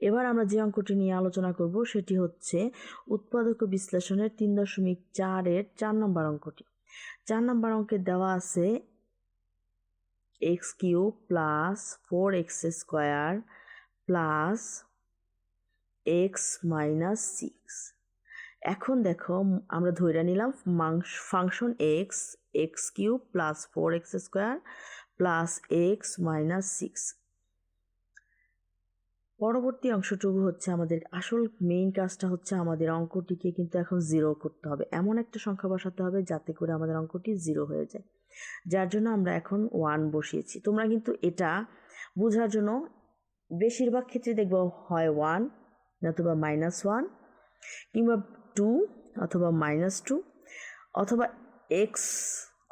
এবার আমরা যে অঙ্কটি নিয়ে আলোচনা করব সেটি হচ্ছে উৎপাদক বিশ্লেষণের তিন দশমিক চারের চার নম্বর অঙ্কটি। চার নম্বর অঙ্কে দেওয়া আছে x cube plus four x square plus x minus six. এখন দেখো, আমরা ধরে নিলাম function x x cube plus four x square plus x minus six. পরবর্তী অংশটুকু হচ্ছে আমাদের আসল মেইন কাজটা হচ্ছে আমাদের অঙ্কটিকে কিন্তু এখন জিরো করতে হবে। এমন একটা সংখ্যা বসাতে হবে যাতে করে আমাদের অঙ্কটি জিরো হয়ে যায়। যার জন্য আমরা এখন ওয়ান বসিয়েছি। তোমরা কিন্তু এটা বোঝার জন্য বেশিরভাগ ক্ষেত্রে দেখব হয় ওয়ান নতুবা মাইনাস ওয়ান কিংবা টু অথবা মাইনাস টু অথবা এক্স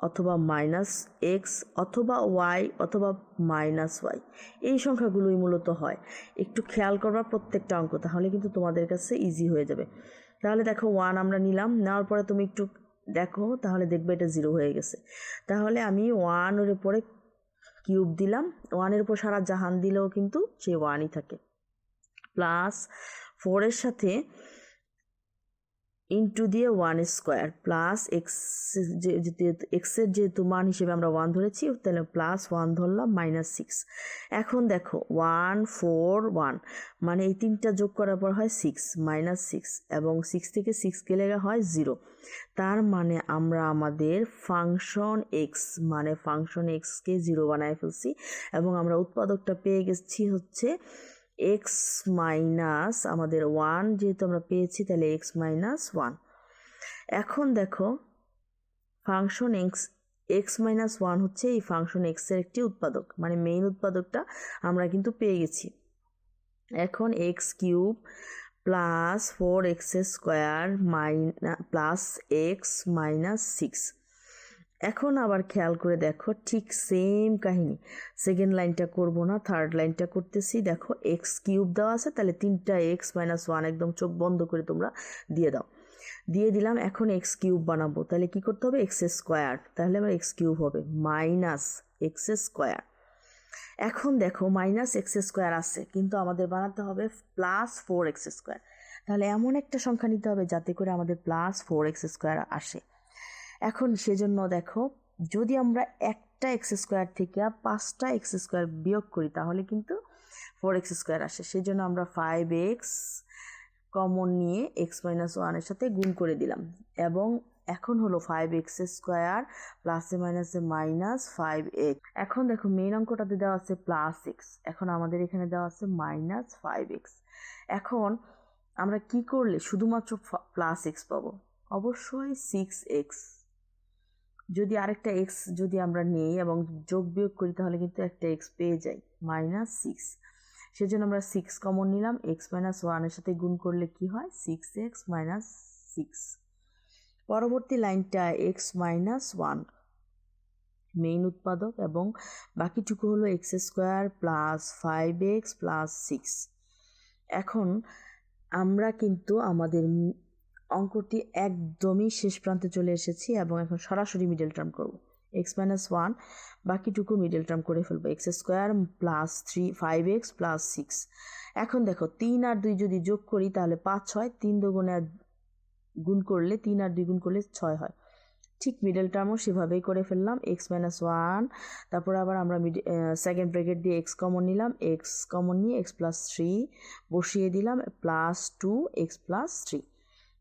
অথবা মাইনাস এক্স অথবা ওয়াই অথবা মাইনাস ওয়াই। এই সংখ্যাগুলোই মূলত হয়। একটু খেয়াল করবা প্রত্যেকটা অঙ্ক, তাহলে কিন্তু তোমাদের কাছে ইজি হয়ে যাবে। তাহলে দেখো ওয়ান আমরা নিলাম, নেওয়ার পরে তুমি একটু দেখো, তাহলে দেখবে এটা জিরো হয়ে গেছে। তাহলে আমি ওয়ানের উপরে কিউব দিলাম। ওয়ানের উপর সারা জাহান দিলেও কিন্তু সে ওয়ানই থাকে। প্লাস ফোরের সাথে ইন্টু দিয়ে ওয়ান স্কোয়ার প্লাস এক্স এক্সের যেহেতু মান হিসেবে আমরা ওয়ান ধরেছি, তাহলে প্লাস ওয়ান ধরলাম মাইনাস সিক্স এখন দেখো ওয়ান ফোর ওয়ান মানে এই তিনটা যোগ করার পর হয় সিক্স মাইনাস সিক্স এবং সিক্স থেকে সিক্স গেলে হয় জিরো তার মানে আমরা আমাদের ফাংশন এক্স মানে ফাংশন এক্সকে জিরো বানায় ফেলছি, এবং আমরা উৎপাদকটা পেয়ে গেছি হচ্ছে এক্স মাইনাস আমাদের ওয়ান যেহেতু আমরা পেয়েছি, তাহলে এক্স মাইনাস ওয়ান এখন দেখো function x x minus one হচ্ছে এই ফাংশন এক্সের একটি উৎপাদক মানে মেইন উৎপাদকটা আমরা কিন্তু পেয়ে গেছি। এখন x cube plus four x square minus plus x minus six এখন আবার খেয়াল করে দেখো, ঠিক সেম কাহিনী। সেকেন্ড লাইনটা করব না থার্ড লাইনটা করতেছি। দেখো এক্স কিউব দেওয়া আছে, তাহলে তিনটা এক্স মাইনাস ওয়ান একদম চোখ বন্ধ করে তোমরা দিয়ে দাও। দিয়ে দিলাম, এখন এক্স কিউব বানাবো। তাহলে কি করতে হবে? এক্স স্কোয়ার তাহলে আবার এক্স কিউব হবে মাইনাস এক্স স্কোয়ার এখন দেখো মাইনাস এক্স স্কোয়ার আছে, কিন্তু আমাদের বানাতে হবে প্লাস ফোর এক্স স্কোয়ার তাহলে এমন একটা সংখ্যা নিতে হবে যাতে করে আমাদের প্লাস ফোর এক্স স্কোয়ার আসে। এখন সেজন্য দেখো, যদি আমরা একটা এক্স স্কোয়ার থেকে পাঁচটা এক্স স্কোয়ার বিয়োগ করি, তাহলে কিন্তু ফোর এক্স স্কোয়ার আসে। সেই জন্য আমরা ফাইভ এক্স কমন নিয়ে এক্স মাইনাস ওয়ানের সাথে গুণ করে দিলাম। এবং এখন হলো ফাইভ এক্স স্কোয়ার প্লাসে মাইনাসে মাইনাস ফাইভ এক্স এখন দেখো মেন অঙ্কটাতে দেওয়া আছে প্লাস এক্স এখন আমাদের এখানে দেওয়া আছে মাইনাস ফাইভ এক্স এখন আমরা কি করলে শুধুমাত্র প্লাস এক্স পাবো? অবশ্যই সিক্স এক্স যদি আরেকটা এক্স যদি আমরা নেই এবং যোগ বিয়োগ করি, তাহলে কিন্তু একটা এক্স পেয়ে যাই মাইনাস সিক্স সেজন্য আমরা সিক্স কমন নিলাম এক্স মাইনাস ওয়ানের সাথে গুণ করলে কি হয়? সিক্স এক্স মাইনাস সিক্স পরবর্তী লাইনটা এক্স মাইনাস ওয়ান মেইন উৎপাদক, এবং বাকিটুকু হলো x square plus five x plus six এখন আমরা কিন্তু আমাদের অঙ্কটি একদমই শেষ প্রান্তে চলে এসেছি এবং এখন সরাসরি মিডল টার্ম করব। এক্স মাইনাস ওয়ান বাকিটুকু মিডল টার্ম করে ফেলব। X square plus three five x plus six এখন দেখো, তিন আর দুই যদি যোগ করি, তাহলে পাঁচ ছয় তিন দুগুণে গুণ করলে, তিন আর দুই গুণ করলে ছয় হয়। ঠিক মিডল টার্মও সেভাবেই করে ফেললাম। এক্স মাইনাস ওয়ান তারপর আবার আমরা মিড সেকেন্ড ব্রেকেট দিয়ে এক্স কমন নিলাম। এক্স কমন নিয়ে এক্স প্লাস থ্রি বসিয়ে দিলাম। Plus two x plus three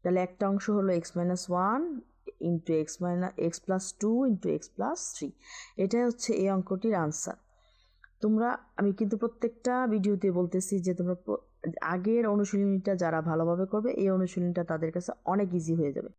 তাহলে একটা অংশ হলো x minus one into x minus x plus two into x plus three এটাই হচ্ছে এই অঙ্কটির আনসার তোমরা, আমি কিন্তু প্রত্যেকটা ভিডিওতে বলতেছি যে তোমরা আগের অনুশীলনীটা যারা ভালোভাবে করবে, এই অনুশীলনীটা তাদের কাছে অনেক ইজি হয়ে যাবে।